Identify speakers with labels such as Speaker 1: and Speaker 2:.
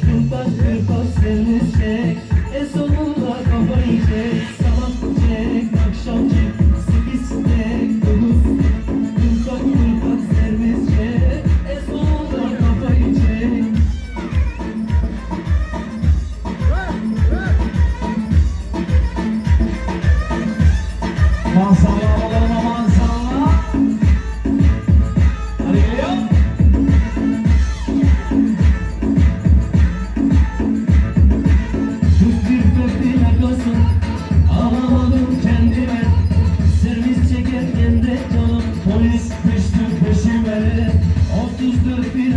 Speaker 1: Kırpa kırpa sevmişsek E sonunda kafayı çek. Polis peştir peşimeri 34 bin